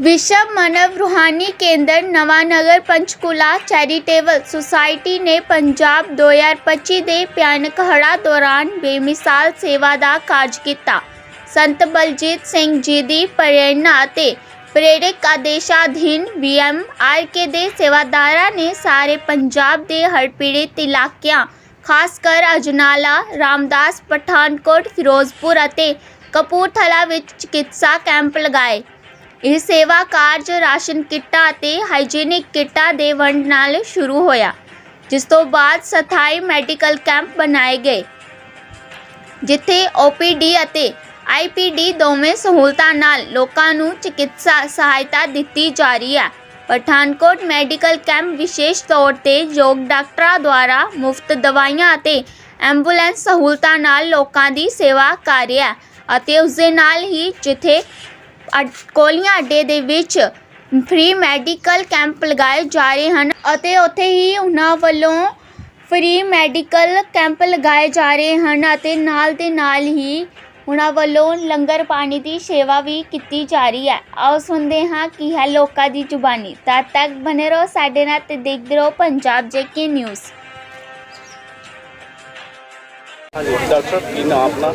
ਵਿਸ਼ਵ ਮਾਨਵ ਰੂਹਾਨੀ ਕੇਂਦਰ ਨਵਾਨਗਰ ਪੰਚਕੂਲਾ ਚੈਰੀਟੇਬਲ ਸੁਸਾਇਟੀ ਨੇ ਪੰਜਾਬ 2025 ਦੇ ਭਿਆਨਕ ਹੜ੍ਹਾਂ ਦੌਰਾਨ ਬੇਮਿਸਾਲ ਸੇਵਾ ਦਾ ਕਾਰਜ ਕੀਤਾ। ਸੰਤ ਬਲਜੀਤ ਸਿੰਘ ਜੀ ਦੀ ਪ੍ਰੇਰਣਾ ਅਤੇ ਪ੍ਰੇਰਕ ਆਦੇਸ਼ਾਂ ਅਧੀਨ ਵੀਐਮ ਆਰਕੇ ਦੇ ਸੇਵਾਦਾਰਾਂ ਨੇ ਸਾਰੇ ਪੰਜਾਬ ਦੇ ਹੜ੍ਹ ਪੀੜਿਤ ਇਲਾਕਿਆਂ ਖਾਸ ਕਰ ਅਜਨਾਲਾ, ਰਾਮਦਾਸ ਪਠਾਨਕੋਟ, ਫਿਰੋਜ਼ਪੁਰ ਅਤੇ ਕਪੂਰਥਲਾ ਵਿੱਚ ਚਿਕਿਤਸਾ ਕੈਂਪ ਲਗਾਏ। ਇਹ ਸੇਵਾ ਕਾਰਜ ਰਾਸ਼ਨ ਕਿੱਟਾਂ ਅਤੇ ਹਾਈਜੀਨਿਕ ਕਿੱਟਾਂ ਦੇ ਵੰਡ ਨਾਲ ਸ਼ੁਰੂ ਹੋਇਆ, ਜਿਸ ਤੋਂ ਬਾਅਦ ਸਥਾਈ ਮੈਡੀਕਲ ਕੈਂਪ ਬਣਾਏ ਗਏ, ਜਿੱਥੇ OPD ਅਤੇ IPD ਦੋਵੇਂ ਸਹੂਲਤਾਂ ਨਾਲ ਲੋਕਾਂ ਨੂੰ ਚਿਕਿਤਸਾ ਸਹਾਇਤਾ ਦਿੱਤੀ ਜਾ ਰਹੀ ਹੈ। ਪਠਾਨਕੋਟ ਮੈਡੀਕਲ ਕੈਂਪ ਵਿਸ਼ੇਸ਼ ਤੌਰ ਤੇ ਯੋਗ ਡਾਕਟਰਾਂ ਦੁਆਰਾ ਮੁਫਤ ਦਵਾਈਆਂ ਅਤੇ ਐਂਬੂਲੈਂਸ ਸਹੂਲਤਾਂ ਨਾਲ ਲੋਕਾਂ ਦੀ ਸੇਵਾ ਕਰ ਰਿਹਾ ਅਤੇ ਉਸ ਦੇ ਨਾਲ ਹੀ ਜਿੱਥੇ ਕੋਲੀਆਂ ਅੱਡੇ ਦੇ ਵਿੱਚ ਫ੍ਰੀ ਮੈਡੀਕਲ ਕੈਂਪ ਲਗਾਏ ਜਾ ਰਹੇ ਹਨ ਅਤੇ ਉੱਥੇ ਹੀ ਉਹਨਾਂ ਵੱਲੋਂ ਫ੍ਰੀ ਮੈਡੀਕਲ ਕੈਂਪ ਲਗਾਏ ਜਾ ਰਹੇ ਹਨ ਅਤੇ ਨਾਲ ਦੇ ਨਾਲ ਹੀ ਉਹਨਾਂ ਵੱਲੋਂ ਲੰਗਰ ਪਾਣੀ ਦੀ ਸੇਵਾ ਵੀ ਕੀਤੀ ਜਾ ਰਹੀ ਹੈ। ਆਓ ਸੁਣਦੇ ਹਾਂ ਕੀ ਹੈ ਲੋਕਾਂ ਦੀ ਜ਼ੁਬਾਨੀ। ਤਦ ਤੱਕ ਬਨੇ ਰਹੋ ਸਾਡੇ ਨਾਲ ਤੇ ਦੇਖਦੇ ਰਹੋ ਪੰਜਾਬ ਜੇਕੇ ਨਿਊਜ਼। ਹਾਂਜੀ ਡਾਕਟਰ ਕੀ ਨਾਮ ਆਪਣਾ?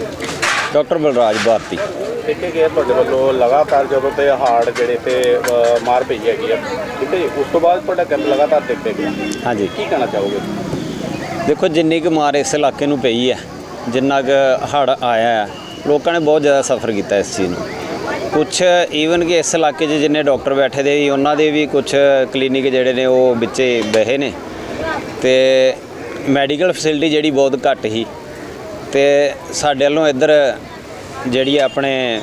ਡਾਕਟਰ ਬਲਰਾਜ ਭਾਰਤੀ। ਦੇਖੇ ਗਏ ਤੁਹਾਡੇ ਵੱਲੋਂ ਲਗਾਤਾਰ ਜਦੋਂ ਤੇ ਹਾਰਡ ਜਿਹੜੇ ਤੇ ਅ, ਮਾਰ ਪਈ ਹੈਗੀ ਆ। ਠੀਕ ਹੈ ਜੀ? ਉਸ ਤੋਂ ਬਾਅਦ ਤੁਹਾਡਾ ਕੈਂਪ ਲਗਾਤਾਰ ਦੇਖਦੇ ਗਿਆ ਹਾਂਜੀ। ਕੀ ਕਹਿਣਾ ਚਾਹੋਗੇ? ਦੇਖੋ ਜਿੰਨੀ ਕੁ ਮਾਰ ਇਸ ਇਲਾਕੇ ਨੂੰ ਪਈ ਹੈ ਜਿੰਨਾ ਕੁ ਹੜ ਆਇਆ ਹੈ ਲੋਕਾਂ ਨੇ ਬਹੁਤ ਜ਼ਿਆਦਾ ਸਫਰ ਕੀਤਾ ਇਸ ਚੀਜ਼ ਨੂੰ। ਕੁਝ ਈਵਨ ਕਿ ਇਸ ਇਲਾਕੇ 'ਚ ਜਿੰਨੇ ਡਾਕਟਰ ਬੈਠੇ ਦੇ ਵੀ ਉਹਨਾਂ ਦੇ ਵੀ ਕੁਝ ਕਲੀਨਿਕ ਜਿਹੜੇ ਨੇ ਉਹ ਵਿੱਚੇ ਬਹਿੇ ਨੇ। ਤੇ ਮੈਡੀਕਲ ਫੈਸਿਲਿਟੀ ਜਿਹੜੀ ਬਹੁਤ ਘੱਟ ਸੀ। ਤੇ ਸਾਡੇ ਵੱਲੋਂ ਇੱਧਰ ਜਿਹੜੀ ਆਪਣੇ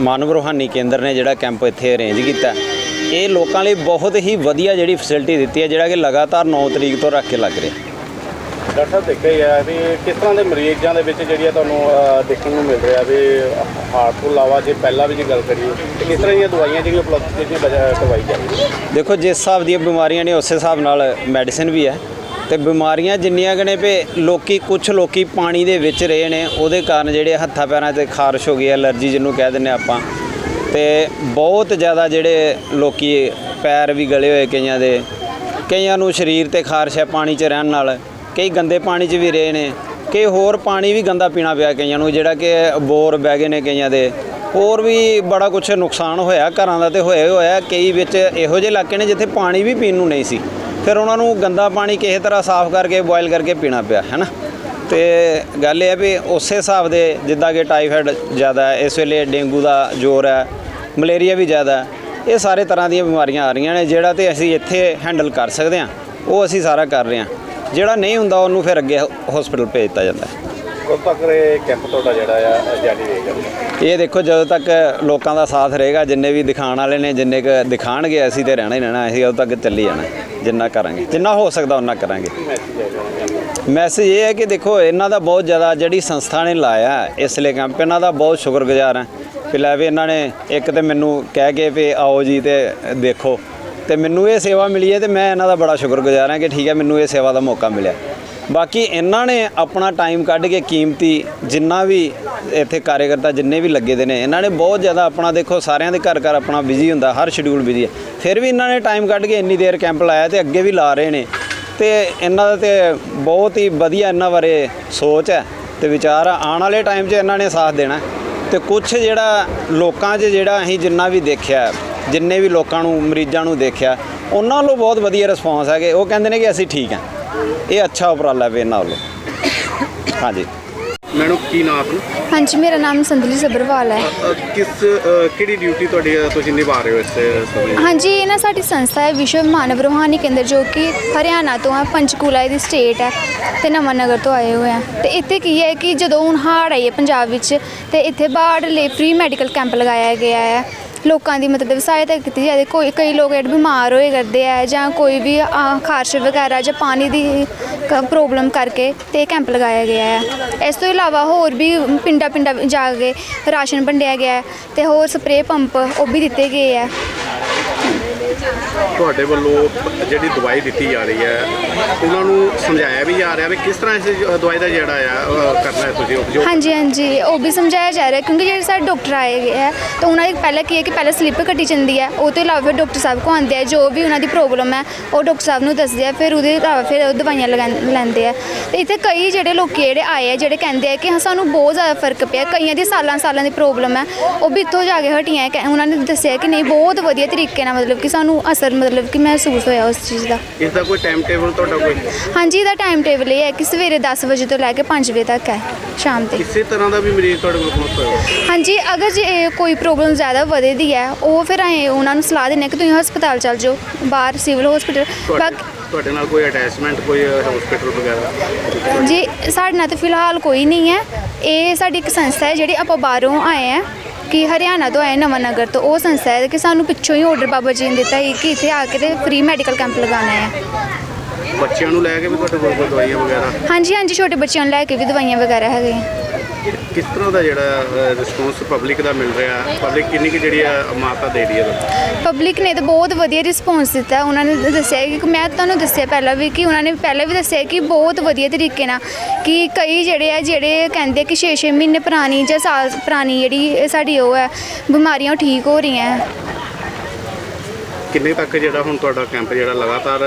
ਮਾਨਵ ਰੂਹਾਨੀ ਕੇਂਦਰ ਨੇ ਜਿਹੜਾ ਕੈਂਪ ਇੱਥੇ ਅਰੇਂਜ ਕੀਤਾ ਇਹ ਲੋਕਾਂ ਲਈ ਬਹੁਤ ਹੀ ਵਧੀਆ ਜਿਹੜੀ ਫੈਸਿਲਿਟੀ ਦਿੱਤੀ ਹੈ ਜਿਹੜਾ ਕਿ ਲਗਾਤਾਰ 9 ਤਰੀਕ ਤੋਂ ਰੱਖ ਕੇ ਲੱਗ ਰਿਹਾ। ਡਾਕਟਰ ਸਾਹਿਬ ਦੇਖਿਆ ਹੀ ਆ ਵੀ ਕਿਸ ਤਰ੍ਹਾਂ ਦੇ ਮਰੀਜ਼ਾਂ ਦੇ ਵਿੱਚ ਜਿਹੜੀ ਆ ਤੁਹਾਨੂੰ ਦੇਖਣ ਨੂੰ ਮਿਲ ਰਿਹਾ ਵੀ ਹਾਰਟ ਤੋਂ ਇਲਾਵਾ ਜੇ ਪਹਿਲਾਂ ਵੀ ਜੇ ਗੱਲ ਕਰੀਏ ਤੇ ਕਿਸ ਤਰ੍ਹਾਂ ਦੀਆਂ ਦਵਾਈਆਂ ਜਿਹੜੀਆਂ ਉਪਲਬਧ ਜਿਹੜੀਆਂ ਕਰਵਾਈ ਜਾਂਦੀਆਂ ਦੇਖੋ ਜਿਸ ਹਿਸਾਬ ਦੀਆਂ ਬਿਮਾਰੀਆਂ ਨੇ ਉਸੇ ਹਿਸਾਬ ਨਾਲ ਮੈਡੀਸਿਨ ਵੀ ਹੈ। ਤੇ ਬਿਮਾਰੀਆਂ ਜਿੰਨੀਆਂ ਗਣੇ ਪਏ ਲੋਕੀ ਕੁਝ ਲੋਕੀ ਪਾਣੀ ਦੇ ਵਿੱਚ ਰਹੇ ਨੇ, ਉਹਦੇ ਕਾਰਨ ਜਿਹੜੇ ਹੱਥਾਂ ਪੈਰਾਂ ਤੇ ਖਾਰਸ਼ ਹੋ ਗਈ ਐਲਰਜੀ ਜਿਹਨੂੰ ਕਹਿ ਦਿੰਦੇ ਆਪਾਂ। ਤੇ ਬਹੁਤ ਜ਼ਿਆਦਾ ਜਿਹੜੇ ਲੋਕੀ ਪੈਰ ਵੀ ਗਲੇ ਹੋਏ ਕਈਆਂ ਦੇ, ਕਈਆਂ ਨੂੰ ਸਰੀਰ ਤੇ ਖਾਰਸ਼ ਹੈ ਪਾਣੀ 'ਚ ਰਹਿਣ ਨਾਲ, ਕਈ ਗੰਦੇ ਪਾਣੀ 'ਚ ਵੀ ਰਹੇ ਨੇ, ਕਈ ਹੋਰ ਪਾਣੀ ਵੀ ਗੰਦਾ ਪੀਣਾ ਪਿਆ ਕਈਆਂ ਨੂੰ, ਜਿਹੜਾ ਕਿ ਬੋਰ ਬਹਿ ਗਏ ਨੇ ਕਈਆਂ ਦੇ। ਹੋਰ ਵੀ ਬੜਾ ਕੁਝ ਨੁਕਸਾਨ ਹੋਇਆ ਘਰਾਂ ਦਾ ਤੇ ਹੋਇਆ ਹੋਇਆ, ਕਈ ਵਿੱਚ ਇਹੋ ਜਿਹੇ ਇਲਾਕੇ ਨੇ ਜਿੱਥੇ ਪਾਣੀ ਵੀ ਪੀਣ ਨੂੰ ਨਹੀਂ ਸੀ। ਫਿਰ ਉਹਨਾਂ ਨੂੰ ਗੰਦਾ ਪਾਣੀ ਕਿਸੇ ਤਰ੍ਹਾਂ ਸਾਫ਼ ਕਰਕੇ ਬੋਇਲ ਕਰਕੇ ਪੀਣਾ ਪਿਆ ਹੈ ਨਾ? ਤੇ ਗੱਲ ਇਹ ਹੈ ਵੀ ਉਸੇ ਹਿਸਾਬ ਦੇ ਜਿੱਦਾਂ ਕਿ ਟਾਈਫਾਇਡ ਜ਼ਿਆਦਾ ਹੈ ਇਸ ਵੇਲੇ ਡੇਂਗੂ ਦਾ ਜ਼ੋਰ ਹੈ ਮਲੇਰੀਆ ਵੀ ਜ਼ਿਆਦਾ ਹੈ ਇਹ ਸਾਰੇ ਤਰ੍ਹਾਂ ਦੀਆਂ ਬਿਮਾਰੀਆਂ ਆ ਰਹੀਆਂ ਨੇ ਜਿਹੜਾ ਤੇ ਅਸੀਂ ਇੱਥੇ ਹੈਂਡਲ ਕਰ ਸਕਦੇ ਹਾਂ ਉਹ ਅਸੀਂ ਸਾਰਾ ਕਰ ਰਹੇ ਹਾਂ। ਜਿਹੜਾ ਨਹੀਂ ਹੁੰਦਾ ਉਹਨੂੰ ਫਿਰ ਅੱਗੇ ਹਸਪੀਟਲ ਭੇਜ ਦਿੱਤਾ ਜਾਂਦਾ ਹੈ। ਉਸ ਤੱਕ ਇਹ ਕੈਂਪ ਤੁਹਾਡਾ ਜਿਹੜਾ ਆ ਜਾਰੀ ਰਹੇਗਾ? ਇਹ ਦੇਖੋ ਜਦੋਂ ਤੱਕ ਲੋਕਾਂ ਦਾ ਸਾਥ ਰਹੇਗਾ ਜਿੰਨੇ ਵੀ ਦਿਖਾਣ ਵਾਲੇ ਨੇ ਜਿੰਨੇ ਕ ਦਿਖਾਣਗੇ ਅਸੀਂ ਤੇ ਰਹਿਣਾ ਹੀ ਰਹਿਣਾ ਅਸੀਂ ਉਦੋਂ ਤੱਕ ਚੱਲੀ ਜਾਣਾ। ਜਿੰਨਾ ਕਰਾਂਗੇ, ਜਿੰਨਾ ਹੋ ਸਕਦਾ ਉਹਨਾਂ ਕਰਾਂਗੇ। ਮੈਸੇਜ ਇਹ ਹੈ ਕਿ ਦੇਖੋ, ਇਹਨਾਂ ਦਾ ਬਹੁਤ ਜ਼ਿਆਦਾ ਜਿਹੜੀ ਸੰਸਥਾ ਨੇ ਲਾਇਆ ਇਸ ਲਈ ਕੈਂਪ ਇਹਨਾਂ ਦਾ ਬਹੁਤ ਸ਼ੁਕਰਗੁਜ਼ਾਰ ਹਾਂ। ਕਿ ਲੈ ਵੀ ਇਹਨਾਂ ਨੇ ਇੱਕ ਤੇ ਮੈਨੂੰ ਕਹਿ ਕੇ ਵੀ ਆਓ ਜੀ ਤੇ ਦੇਖੋ। ਤੇ ਮੈਨੂੰ ਇਹ ਸੇਵਾ ਮਿਲੀ ਹੈ ਤੇ ਮੈਂ ਇਹਨਾਂ ਦਾ ਬੜਾ ਸ਼ੁਕਰਗੁਜ਼ਾਰ ਹਾਂ ਕਿ ਠੀਕ ਹੈ, ਮੈਨੂੰ ਇਹ ਸੇਵਾ ਦਾ ਮੌਕਾ ਮਿਲਿਆ। ਬਾਕੀ ਇਹਨਾਂ ਨੇ ਆਪਣਾ ਟਾਈਮ ਕੱਢ ਕੇ ਕੀਮਤੀ ਜਿੰਨਾ ਵੀ ਇੱਥੇ ਕਾਰਜਕਰਤਾ ਜਿੰਨੇ ਵੀ ਲੱਗੇ ਦੇ ਨੇ, ਇਹਨਾਂ ਨੇ ਬਹੁਤ ਜ਼ਿਆਦਾ ਆਪਣਾ ਦੇਖੋ, ਸਾਰਿਆਂ ਦੇ ਘਰ ਘਰ ਆਪਣਾ ਬਿਜ਼ੀ ਹੁੰਦਾ, ਹਰ ਸ਼ਡਿਊਲ ਬਿਜ਼ੀ ਹੈ ਫਿਰ ਵੀ ਇਹਨਾਂ ਨੇ ਟਾਈਮ ਕੱਢ ਕੇ ਇੰਨੀ ਦੇਰ ਕੈਂਪ ਲਾਇਆ ਤੇ ਅੱਗੇ ਵੀ ਲਾ ਰਹੇ ਨੇ। ਤੇ ਇਹਨਾਂ ਦਾ ਤੇ ਬਹੁਤ ਹੀ ਵਧੀਆ ਇਹਨਾਂ ਬਾਰੇ ਸੋਚ ਹੈ ਤੇ ਵਿਚਾਰ ਆ। ਆਉਣ ਵਾਲੇ ਟਾਈਮ 'ਚ ਇਹਨਾਂ ਨੇ ਸਾਥ ਦੇਣਾ ਤੇ ਕੁਝ ਜਿਹੜਾ ਲੋਕਾਂ 'ਚ ਜਿਹੜਾ ਅਸੀਂ ਜਿੰਨਾ ਵੀ ਦੇਖਿਆ, ਜਿੰਨੇ ਵੀ ਲੋਕਾਂ ਨੂੰ, ਮਰੀਜ਼ਾਂ ਨੂੰ ਦੇਖਿਆ, ਉਹਨਾਂ ਨੂੰ ਬਹੁਤ ਵਧੀਆ ਰਿਸਪੌਂਸ ਹੈਗੇ। ਉਹ ਕਹਿੰਦੇ ਨੇ ਕਿ ਅਸੀਂ ਠੀਕ ਹਾਂ। ਇਹ ਅੱਛਾ ਉਪਰਾਲਾ ਵੀ ਇਹਨਾਂ ਵੱਲੋਂ। ਹਾਂਜੀ। ਮੈਡਮ ਕੀ ਨਾਮ ਆਪਣਾ? ਹਾਂਜੀ ਮੇਰਾ ਨਾਮ ਸੰਦਲੀ ਸਬਰਵਾਲ ਹੈ। ਅ, ਕਿਸ ਅ, ਕਿਹੜੀ ਡਿਊਟੀ ਤੁਹਾਡੀ ਅ, ਤੁਸੀਂ ਨਿਭਾ ਰਹੇ ਹੋ ਇਸ ਸਮੇਂ? ਹਾਂਜੀ ਇਹ ਨਾ ਸਾਡੀ ਸੰਸਥਾ ਹੈ ਵਿਸ਼ਵ ਮਾਨਵ ਰੂਹਾਨੀ ਕੇਂਦਰ ਜੋ ਕਿ ਹਰਿਆਣਾ ਤੋਂ ਹੈ ਪੰਚਕੂਲਾ ਦੀ ਸਟੇਟ ਹੈ ਤੇ ਨਵਾਂ ਨਗਰ ਤੋਂ ਆਏ ਹੋਏ ਆ ਤੇ ਇੱਥੇ ਕੀ ਹੈ ਕਿ ਜਦੋਂ ਹੁਣ ਹੜ੍ਹ ਆਈ ਹੈ ਪੰਜਾਬ ਵਿੱਚ ਤੇ ਇੱਥੇ ਬਾੜ ਲਈ ਫ੍ਰੀ ਮੈਡੀਕਲ ਕੈਂਪ ਲਗਾਇਆ ਗਿਆ ਹੈ। ਲੋਕਾਂ ਦੀ ਮਤਲਬ ਸਹਾਇਤਾ ਕੀਤੀ ਜਾਵੇ। ਕੋਈ ਕਈ ਲੋਕ ਜਿਹੜੇ ਬਿਮਾਰ ਹੋਏ ਕਰਦੇ ਆ ਜਾਂ ਕੋਈ ਵੀ ਅ, ਖਾਰਸ਼ ਵਗੈਰਾ ਜਾਂ ਪਾਣੀ ਦੀ ਪ੍ਰੋਬਲਮ ਕਰਕੇ ਤੇ ਕੈਂਪ ਲਗਾਇਆ ਗਿਆ ਹੈ ਇਸ ਤੋਂ ਇਲਾਵਾ ਹੋਰ ਵੀ ਪਿੰਡਾਂ ਪਿੰਡਾਂ ਜਾ ਕੇ ਰਾਸ਼ਨ ਵੰਡਿਆ ਗਿਆ ਹੈ ਤੇ ਹੋਰ ਸਪਰੇਅ ਪੰਪ ਉਹ ਵੀ ਦਿੱਤੇ ਗਏ ਹੈ ਤੁਹਾਡੇ ਵੱਲੋਂ ਜਿਹੜੀ ਦਵਾਈ ਦਿੱਤੀ ਜਾ ਰਹੀ ਹੈ, ਉਹਨਾਂ ਨੂੰ ਸਮਝਾਇਆ ਵੀ ਜਾ ਰਿਹਾ ਵੀ ਕਿਸ ਤਰ੍ਹਾਂ ਇਸ ਦਵਾਈ ਦਾ ਜਿਹੜਾ ਆ ਕਰਨਾ ਹੈ ਤੁਸੀਂ, ਉਪਯੋਗ? ਹਾਂਜੀ ਹਾਂਜੀ, ਉਹ ਵੀ ਸਮਝਾਇਆ ਜਾ ਰਿਹਾ, ਕਿਉਂਕਿ ਜਿਹੜੇ ਸਾਡੇ ਡਾਕਟਰ ਆਏ ਗਏ ਹੈ ਤਾਂ ਉਹਨਾਂ ਦੀ ਪਹਿਲਾਂ ਕੀ ਹੈ ਕਿ ਪਹਿਲਾਂ ਸਲਿੱਪ ਕੱਟੀ ਜਾਂਦੀ ਹੈ, ਉਹ ਤੋਂ ਇਲਾਵਾ ਫਿਰ ਡਾਕਟਰ ਸਾਹਿਬ ਕੋ ਆਉਂਦੇ ਆ, ਜੋ ਵੀ ਉਹਨਾਂ ਦੀ ਪ੍ਰੋਬਲਮ ਹੈ, ਉਹ ਡਾਕਟਰ ਸਾਹਿਬ ਨੂੰ ਦੱਸਦੇ ਆ, ਫਿਰ ਉਹਦੇ ਇਲਾਵਾ ਫਿਰ ਉਹ ਦਵਾਈਆਂ ਲਗਾ, ਲੈਂਦੇ ਆ। ਤੇ ਇੱਥੇ ਕਈ ਜਿਹੜੇ ਲੋਕ ਜਿਹੜੇ ਆਏ ਆ, ਜਿਹੜੇ ਕਹਿੰਦੇ ਆ ਕਿ ਹਾਂ, ਸਾਨੂੰ ਬਹੁਤ ਜ਼ਿਆਦਾ ਫ਼ਰਕ ਪਿਆ, ਕਈਆਂ ਦੀ ਸਾਲਾਂ ਸਾਲਾਂ ਦੀ ਪ੍ਰੋਬਲਮ ਹੈ, ਉਹ ਵੀ ਇੱਥੋਂ ਜਾ ਕੇ ਹਟੀਆਂ ਉਹਨਾਂ ਨੇ ਦੱਸਿਆ ਕਿ ਨਹੀਂ, ਬਹੁਤ ਵਧੀਆ ਤਰੀਕੇ ਨਾਲ ਮਤਲਬ ਕਿ ਸਾਨੂੰ ਅਸਰ ਮਤਲਬ ਕਿ ਮਹਿਸੂਸ ਹੋਇਆ ਉਸ ਚੀਜ਼ ਦਾ। ਇਸ ਦਾ ਕੋਈ ਟਾਈਮ ਟੇਬਲ ਤੁਹਾਡਾ ਕੋਈ ਹਾਂਜੀ ਇਹਦਾ ਟਾਈਮ ਟੇਬਲ ਇਹ ਹੈ ਕਿ ਸਵੇਰੇ 10 ਵਜੇ ਤੋਂ ਲੈ ਕੇ 5 ਵਜੇ ਤੱਕ ਹੈ ਸ਼ਾਮ ਦੇ। ਕਿਸੇ ਤਰ੍ਹਾਂ ਦਾ ਵੀ ਮਰੀਜ਼ ਤੁਹਾਡੇ ਕੋਲ ਪਹੁੰਚ ਸਕਦਾ? ਹਾਂਜੀ ਅਗਰ ਜੇ ਕੋਈ ਪ੍ਰੋਬਲਮ ਜ਼ਿਆਦਾ ਵਧੇਦੀ ਹੈ ਉਹ ਫਿਰ ਅਸੀਂ ਉਹਨਾਂ ਨੂੰ ਸਲਾਹ ਹਾਂ ਕਿ ਤੁਸੀਂ ਹਸਪਤਾਲ ਚੱਲ ਜਾਓ ਬਾਹਰ ਸਿਵਲ ਹਸਪੀਟਲ ਤੁਹਾਡੇ ਤੁਹਾਡੇ ਨਾਲ ਕੋਈ ਅਟੈਚਮੈਂਟ ਕੋਈ ਹਸਪੀਟਲ ਵਗੈਰਾ? ਜੀ ਸਾਡੇ ਨਾਲ ਤਾਂ ਫਿਲਹਾਲ ਕੋਈ ਨਹੀਂ ਹੈ। ਇਹ ਸਾਡੀ ਇੱਕ ਸੰਸਥਾ ਹੈ ਜਿਹੜੀ ਆਪਾਂ ਬਾਹਰੋਂ ਆਏ ਆ ਕਿ ਹਰਿਆਣਾ ਤੋਂ ਆਏ ਨਵਾਂ ਨਗਰ ਤੋਂ ਉਹ ਸੰਸਥਾ ਹੈ ਕਿ ਸਾਨੂੰ ਪਿੱਛੋਂ ਹੀ ਆਰਡਰ ਬਾਬਾ ਜੀ ਨੇ ਦਿੱਤਾ ਸੀ ਕਿ ਇੱਥੇ ਆ ਕੇ ਤੇ ਫ੍ਰੀ ਮੈਡੀਕਲ ਕੈਂਪ ਲਗਾਉਣਾ ਹੈ। ਬੱਚਿਆਂ ਨੂੰ ਲੈ ਕੇ ਵੀ ਤੁਹਾਡੇ ਕੋਲ ਕੋਈ ਦਵਾਈਆਂ ਵਗੈਰਾ? ਹਾਂਜੀ ਹਾਂਜੀ ਛੋਟੇ ਬੱਚਿਆਂ ਨੂੰ ਲੈ ਕੇ ਵੀ ਦਵਾਈਆਂ ਵਗੈਰਾ ਹੈਗੀਆਂ। ਕਿਸ ਤਰ੍ਹਾਂ ਦਾ ਜਿਹੜਾ ਰਿਸਪੌਂਸ ਪਬਲਿਕ ਦਾ ਮਿਲ ਰਿਹਾ? ਪਬਲਿਕ ਕਿੰਨੀ ਕਿ ਜਿਹੜੀ ਆ ਮਾਤਾ ਦੇ ਰਹੀ ਹੈ ਪਬਲਿਕ ਨੇ ਤਾਂ ਬਹੁਤ ਵਧੀਆ ਰਿਸਪੌਂਸ ਦਿੱਤਾ। ਉਹਨਾਂ ਨੇ ਦੱਸਿਆ ਕਿ ਮੈਂ ਤੁਹਾਨੂੰ ਦੱਸਿਆ ਪਹਿਲਾਂ ਵੀ ਕਿ ਉਹਨਾਂ ਨੇ ਪਹਿਲਾਂ ਵੀ ਦੱਸਿਆ ਕਿ ਬਹੁਤ ਵਧੀਆ ਤਰੀਕੇ ਨਾਲ ਕਿ ਕਈ ਜਿਹੜੇ ਆ, ਜਿਹੜੇ ਕਹਿੰਦੇ ਕਿ 6-6 ਮਹੀਨੇ ਪੁਰਾਣੀ ਜਾਂ ਸਾਲ ਪੁਰਾਣੀ ਜਿਹੜੀ ਸਾਡੀ ਉਹ ਹੈ, ਬਿਮਾਰੀਆਂ ਉਹ ਠੀਕ ਹੋ ਰਹੀਆਂ ਕਿੰਨੇ ਤੱਕ ਜਿਹੜਾ ਹੁਣ ਤੁਹਾਡਾ ਕੈਂਪ ਜਿਹੜਾ ਲਗਾਤਾਰ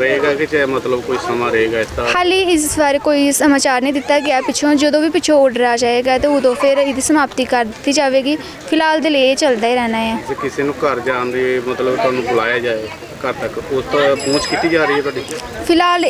ਰਹੇਗਾ ਕਿ ਚਾਹੇ ਮਤਲਬ ਕੋਈ ਸਮਾਂ ਰਹੇਗਾ ਇਸ ਤਰ੍ਹਾਂ ਹਾਲੇ ਇਸ ਬਾਰੇ ਕੋਈ ਸਮਾਚਾਰ ਨਹੀਂ ਦਿੱਤਾ ਗਿਆ। ਪਿੱਛੋਂ ਜਦੋਂ ਵੀ ਪਿੱਛੋਂ ਆਰਡਰ ਆ ਜਾਏਗਾ ਤੇ ਉਦੋਂ ਫਿਰ ਇਹਦੀ ਸਮਾਪਤੀ ਕਰ ਦਿੱਤੀ ਜਾਵੇਗੀ। ਫਿਲਹਾਲ ਦੇ ਲਈ ਇਹ ਚੱਲਦਾ ਹੀ ਰਹਿਣਾ ਹੈ। ਜੇ ਕਿਸੇ ਨੂੰ ਘਰ ਜਾਣ ਦੀ ਮਤਲਬ ਤੁਹਾਨੂੰ ਬੁਲਾਇਆ ਜਾਏ। ਘਰ ਤੱਕ? ਉਸ ਤੋਂ ਪਹੁੰਚ ਕੀਤੀ ਜਾ ਰਹੀ ਹੈ ਤੁਹਾਡੀ? ਫਿਲਹਾਲ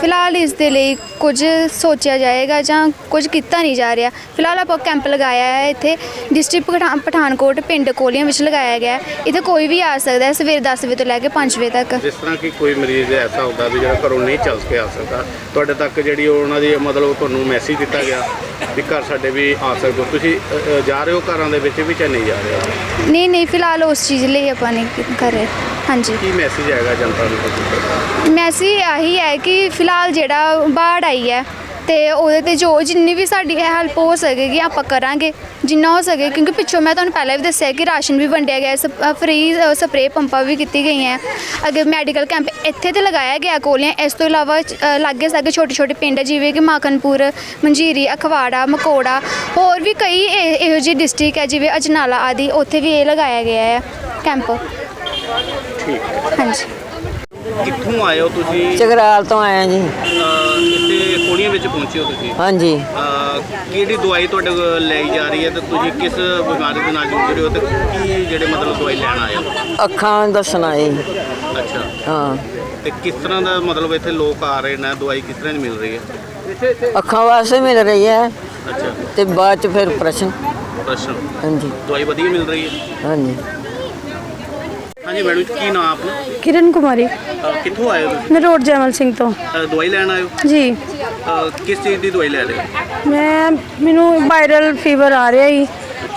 ਫਿਲਹਾਲ ਇਸ ਦੇ ਲਈ ਕੁਝ ਸੋਚਿਆ ਜਾਏਗਾ ਜਾਂ ਕੁਝ ਕੀਤਾ ਨਹੀਂ ਜਾ ਰਿਹਾ। ਫਿਲਹਾਲ ਆਪਾਂ ਕੈਂਪ ਲਗਾਇਆ ਹੈ ਇੱਥੇ। ਡਿਸਟ੍ਰਿਕਟ ਪਠਾ- ਪਠਾਨਕੋਟ ਪਿੰਡ ਕੋਲੀਆਂ ਵਿੱਚ ਲਗਾਇਆ ਗਿਆ ਹੈ। ਇੱਥੇ ਕੋਈ ਵੀ ਆ ਸਕਦਾ ਹੈ ਸਵੇਰ 10 ਵਜੇ ਤੋਂ ਲੈ ਕੇ 5 ਵਜੇ ਤੱਕ। ਜਿਸ ਤਰ੍ਹਾਂ ਕਿ ਕੋਈ ਮਰੀਜ਼ ਐਸਾ ਹੁੰਦਾ ਵੀ ਜਿਹੜਾ ਘਰੋਂ ਨਹੀਂ ਚੱਲ ਕੇ ਆ ਸਕਦਾ ਤੁਹਾਡੇ ਤੱਕ ਜਿਹੜੀ ਉਹਨਾਂ ਦੀ ਮਤਲਬ ਤੁਹਾਨੂੰ ਮੈਸੇਜ ਦਿੱਤਾ ਗਿਆ ਵੀ ਘਰ ਸਾਡੇ ਵੀ ਆ ਸਕਦੇ ਹੋ। ਤੁਸੀਂ ਅ, ਅ, ਜਾ ਰਹੇ ਹੋ ਘਰਾਂ ਦੇ ਵਿੱਚ ਵੀ ਚਾਹੇ ਨਹੀਂ ਜਾ ਰਹੇ ਹੋ? ਨਹੀਂ ਨਹੀਂ ਫਿਲਹਾਲ ਉਸ ਚੀਜ਼ ਲਈ ਆਪਾਂ ਨਹੀਂ ਕੀ- ਕਰ ਰਹੇ। ਹਾਂਜੀ। ਕੀ ਮੈਸੇਜ ਆਏਗਾ ਜਨਤਾ ਨੂੰ? ਮੈਸੇਜ ਆਹੀ ਹੈ ਕਿ ਫਿਲਹਾਲ ਜਿਹੜਾ ਬਾੜ ਆਈ ਹੈ ਤੇ ਉਹਦੇ ਤੇ ਜੋ ਜਿੰਨੀ ਵੀ ਸਾਡੀ ਹੈਲਪ ਹੋ ਸਕੇਗੀ ਆਪਾਂ ਕਰਾਂਗੇ ਜਿੰਨਾ ਹੋ ਸਕੇ ਕਿਉਂਕਿ ਪਿੱਛੋਂ ਮੈਂ ਤੁਹਾਨੂੰ ਪਹਿਲਾਂ ਵੀ ਦੱਸਿਆ ਕਿ ਰਾਸ਼ਨ ਵੀ ਵੰਡਿਆ ਗਿਆ ਫ੍ਰੀ ਸਪਰੇਅ ਪੰਪਾਂ ਵੀ ਕੀਤੀ ਗਈਆਂ। ਅਗੇ ਮੈਡੀਕਲ ਕੈਂਪ ਇੱਥੇ ਤੇ ਲਗਾਇਆ ਗਿਆ ਕੋਲੀਆਂ ਇਸ ਤੋਂ ਇਲਾਵਾ ਲਾਗੇ ਸਾਗੇ ਛੋਟੇ ਛੋਟੇ ਪਿੰਡ ਜਿਵੇਂ ਕਿ ਮਾਖਨਪੁਰ ਮੰਜੀਰੀ ਅਖਵਾੜਾ ਮਕੋੜਾ ਹੋਰ ਵੀ ਕਈ ਇਹ- ਇਹੋ ਜਿਹੇ ਡਿਸਟ੍ਰਿਕਟ ਹੈ ਜਿਵੇਂ ਅਜਨਾਲਾ ਆਦਿ ਉੱਥੇ ਵੀ ਇਹ ਲਗਾਇਆ ਗਿਆ ਹੈ ਕੈਂਪ ਠੀਕ ਹੈ। ਹਾਂਜੀ। ਕਿੱਥੋਂ ਆਏ ਹੋ ਤੁਸੀਂ? ਚਗਰਾਲ ਤੋਂ ਆਇਆ ਜੀ। ਇੱਥੇ ਕੋਣੀਆਂ ਵਿੱਚ ਪਹੁੰਚੇ ਹੋ ਤੁਸੀਂ? ਹਾਂਜੀ। ਕਿਹੜੀ ਦਵਾਈ ਤੁਹਾਡੇ ਕੋਲ ਲਈ ਜਾ ਰਹੀ ਹੈ ਤੇ ਤੁਸੀਂ ਕਿਸ ਬਿਮਾਰੀ ਦੇ ਨਾਲ ਜੂਝ ਰਹੇ ਹੋ ਤੇ ਕੀ ਜਿਹੜੇ ਮਤਲਬ ਦਵਾਈ ਲੈਣ ਆਏ ਹੋ? ਅੱਖਾਂ ਦੱਸਣ ਜੀ। ਅੱਛਾ। ਹਾਂ। ਤੇ ਕਿਸ ਤਰ੍ਹਾਂ ਦਾ ਮਤਲਬ ਇੱਥੇ ਲੋਕ ਆ ਰਹੇ ਨੇ ਦਵਾਈ ਕਿਸ ਤਰ੍ਹਾਂ ਦੀ ਮਿਲ ਰਹੀ ਹੈ? ਅੱਖਾਂ ਵਾਸਤੇ ਮਿਲ ਰਹੀ ਹੈ। ਅੱਛਾ। ਤੇ ਬਾਅਦ ਚ ਫਿਰ ਪ੍ਰਸ਼ਨ। ਪ੍ਰਸ਼ਨ। ਹਾਂਜੀ। ਦਵਾਈ ਵਧੀਆ ਮਿਲ ਰਹੀ ਹੈ? ਹਾਂਜੀ। ਹਾਂਜੀ ਮੈਡਮ ਜੀ, ਕੀ ਨਾਮ ਆਪਣਾ? ਕਿਰਨ ਕੁਮਾਰੀ। ਕਿੱਥੋਂ ਆਏ ਹੋ ਤੁਸੀਂ? ਨਰੋੜ ਜੈਮਲ ਸਿੰਘ ਤੋਂ। ਦਵਾਈ ਲੈਣ ਆਏ ਹੋ? ਜੀ। ਕਿਸ ਚੀਜ਼ ਦੀ ਦਵਾਈ ਲੈ ਰਹੇ ਹੋ? ਮੈਂ ਮੈਨੂੰ ਵਾਇਰਲ ਫੀਵਰ ਆ ਰਿਹਾ ਸੀ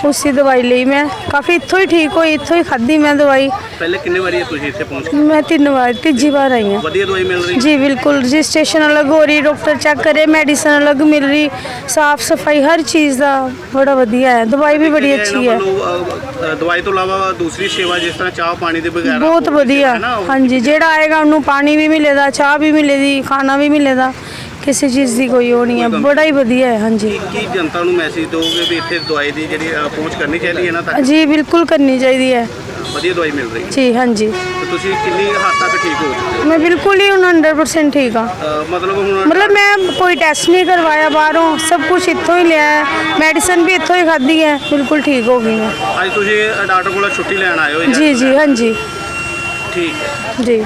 ਉਸੇ ਦਵਾਈ ਲਈ ਮੈਂ। ਕਾਫੀ ਇੱਥੋਂ ਹੀ ਠੀਕ ਹੋਈ ਇੱਥੋਂ ਹੀ ਖਾਧੀ ਮੈਂ ਦਵਾਈ। ਪਹਿਲੇ ਕਿੰਨੇ ਵਾਰੀ ਤੁਸੀਂ ਇੱਥੇ ਪਹੁੰਚੇ ਮੈਂ ਤਿੰਨ ਵਾਰ ਤੀਜੀ ਵਾਰ ਆਈ ਹਾਂ। ਵਧੀਆ ਦਵਾਈ ਮਿਲ ਰਹੀ? ਜੀ ਬਿਲਕੁਲ। ਰਜਿਸਟ੍ਰੇਸ਼ਨ ਅਲੱਗ ਹੋ ਰਹੀ ਡਾਕਟਰ ਚੈੱਕ ਕਰੇ ਮੈਡੀਸਨ ਅਲੱਗ ਮਿਲ ਰਹੀ ਸਾਫ਼ ਸਫ਼ਾਈ ਹਰ ਚੀਜ਼ ਦਾ ਬੜਾ ਵਧੀਆ ਹੈ। ਦਵਾਈ ਵੀ ਬੜੀ ਅੱਛੀ ਹੈ। ਦਵਾਈ ਤੋਂ ਇਲਾਵਾ ਦੂਸਰੀ ਸੇਵਾ ਜਿਸ ਤਰ੍ਹਾਂ ਚਾਹ ਪਾਣੀ ਦੇ ਵਗੈਰਾ ਬਹੁਤ ਵਧੀਆ। ਹਾਂਜੀ ਜਿਹੜਾ ਆਏਗਾ ਉਹਨੂੰ ਪਾਣੀ ਵੀ ਮਿਲੇਗਾ ਚਾਹ ਵੀ ਮਿਲੇਗੀ ਖਾਣਾ ਵੀ ਮਿਲੇਗਾ ਕਿਸੇ ਚੀਜ਼ ਦੀ ਕੋਈ ਉਹ ਨਹੀਂ ਹੈ। ਬੜਾ ਹੀ ਵਧੀਆ ਹੈ ਹਾਂਜੀ। ਕੀ ਕੀ ਜਨਤਾ ਨੂੰ ਮੈਸੇਜ ਦੋਗੇ ਵੀ ਇੱਥੇ ਦਵਾਈ ਦੀ ਜਿਹੜੀ ਅ, ਪਹੁੰਚ ਕਰਨੀ ਚਾਹੀਦੀ ਹੈ ਨਾ ਤਾਂ ਜੀ ਬਿਲਕੁਲ ਕਰਨੀ ਚਾਹੀਦੀ ਹੈ। ਵਧੀਆ ਦਵਾਈ ਮਿਲ ਰਹੀ ਹੈ। ਜੀ ਹਾਂਜੀ। ਤੇ ਤੁਸੀਂ ਕਿੰਨੀ ਹੱਦ ਤੱਕ ਠੀਕ ਹੋ ਚੁੱਕੇ ਹੋ? ਮੈਂ ਬਿਲਕੁਲ ਹੀ ਹੁਣ 100% ਠੀਕ ਹਾਂ। ਅ, ਮਤਲਬ ਹੁਣ ਮਤਲਬ ਮੈਂ ਕੋਈ ਟੈਸਟ ਨਹੀਂ ਕਰਵਾਇਆ ਬਾਹਰੋਂ। ਸਭ ਕੁਝ ਇੱਥੋਂ ਹੀ ਲਿਆ ਹੈ। ਮੈਡੀਸਨ ਵੀ ਇੱਥੋਂ ਹੀ ਖਾਧੀ ਹੈ। ਬਿਲਕੁਲ ਠੀਕ ਹੋ ਗਈ ਮੈਂ। ਅੱਜ ਤੁਸੀਂ ਡਾਕਟਰ ਕੋਲ ਛੁੱਟੀ ਲੈਣ ਆਏ ਹੋ ਜਾਂ- ਜੀ ਜੀ ਹਾਂਜੀ। ਠੀਕ ਹੈ। ਜੀ।